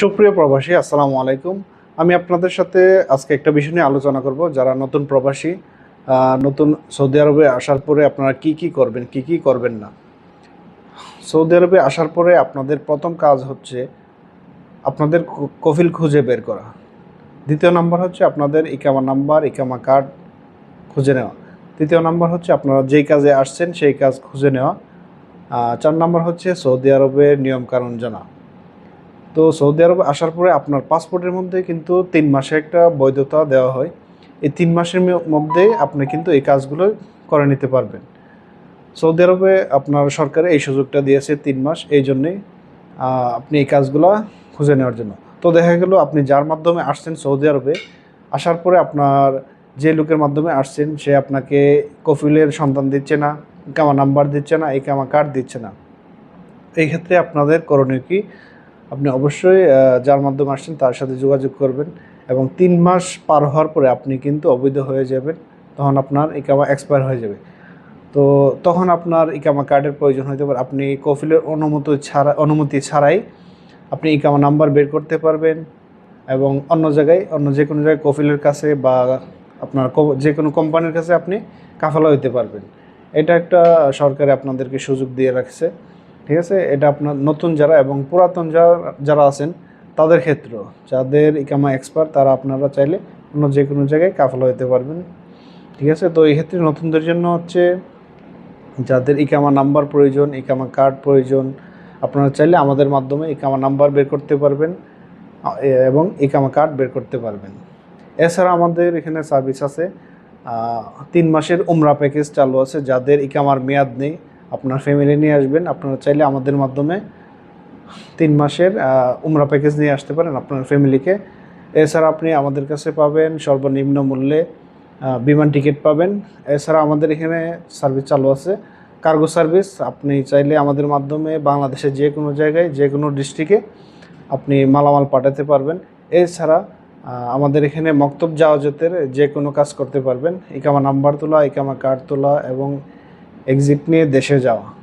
সুপ্রিয় প্রবাসী, আসসালামু আলাইকুম। আমি আপনাদের সাথে আজকে একটা বিষয় নিয়ে আলোচনা করব। যারা নতুন প্রবাসী নতুন সৌদি আরবে আসার পরে আপনারা কি কি করবেন, কি কি করবেন না? সৌদি আরবে আসার পরে আপনাদের প্রথম কাজ হচ্ছে আপনাদের কফিল খুঁজে বের করা। দ্বিতীয় নাম্বার হচ্ছে আপনাদের ইকামা নাম্বার, ইকামা কার্ড খুঁজে নেওয়া। তৃতীয় নাম্বার হচ্ছে আপনারা যেই কাজে আসছেন সেই কাজ খুঁজে নেওয়া। চার নাম্বার হচ্ছে সৌদি আরবের নিয়মকানুন জানা। তো সৌদি আরবে আসার পরে আপনার পাসপোর্টের মধ্যে কিন্তু তিন মাসে একটা বৈধতা দেওয়া হয়। এই তিন মাসের মধ্যে আপনি কিন্তু এই কাজগুলো করে নিতে পারবেন। সৌদি আরবে আপনার সরকারে এই সুযোগটা দিয়েছে তিন মাস, এই জন্যে আপনি এই কাজগুলো খুঁজে নেওয়ার জন্য। তো দেখা গেল আপনি যার মাধ্যমে আসছেন সৌদি আরবে, আসার পরে আপনার যে লোকের মাধ্যমে আসছেন, সে আপনাকে কফিলের সন্তান দিচ্ছে না, কামা নাম্বার দিচ্ছে না, এই কামা কার্ড দিচ্ছে না। এই ক্ষেত্রে আপনাদের করণীয় কি? আপনি অবশ্যই যার মাধ্যমে আসছেন তার সাথে যোগাযোগ করবেন এবং তিন মাস পার হওয়ার পরে আপনি কিন্তু অবৈধ হয়ে যাবেন, তখন আপনার ইকামা এক্সপায়ার হয়ে যাবে। তো তখন আপনার ইকামা কার্ডের প্রয়োজন হতে পারে। আপনি কফিলের অনুমতি ছাড়া, অনুমতি ছাড়াই আপনি ইকামা নাম্বার বের করতে পারবেন এবং অন্য জায়গায়, অন্য যে কোনো জায়গায় কফিলের কাছে বা আপনার যে কোনো কোম্পানির কাছে আপনি কাফালা হইতে পারবেন। এটা একটা সরকারে আপনাদেরকে সুযোগ দিয়ে রাখছে। ঠিক আছে? এটা আপনার নতুন যারা এবং পুরাতন যারা যারা আছেন, তাদের ক্ষেত্র। যাদের ইকামা এক্সপার্ট তারা আপনারা চাইলে অন্য যে কোনো জায়গায় কাফালা হতে পারবেন। ঠিক আছে? তো এই ক্ষেত্রে নতুনদের জন্য হচ্ছে, যাদের ইকামা নাম্বার প্রয়োজন, ইকামা কার্ড প্রয়োজন, আপনারা চাইলে আমাদের মাধ্যমে ইকামা নাম্বার বের করতে পারবেন এবং ইকামা কার্ড বের করতে পারবেন। এছাড়া আমাদের এখানে সার্ভিস আছে। তিন মাসের উমরা প্যাকেজ চালু আছে। যাদের ইকামার মেয়াদ নেই আপনার ফ্যামিলি নিয়ে আসবেন, আপনারা চাইলে আমাদের মাধ্যমে তিন মাসের উমরা প্যাকেজ নিয়ে আসতে পারেন আপনার ফ্যামিলিকে এছাড়া আপনি আমাদের কাছে পাবেন সর্বনিম্ন মূল্যে বিমান টিকিট পাবেন। এছাড়া আমাদের এখানে সার্ভিস চালু আছে। কার্গো সার্ভিস আপনি চাইলে আমাদের মাধ্যমে বাংলাদেশের যে কোনো জায়গায়, যে কোনো ডিস্ট্রিক্টে আপনি মালামাল পাঠাতে পারবেন। এছাড়া আমাদের এখানে মক্তব জাহাজতের যে কোনো কাজ করতে পারবেন। ইকামা নাম্বার তোলা, ইকামা কার্ড তোলা এবং এক্সিট নিয়ে দেশে যাওয়া।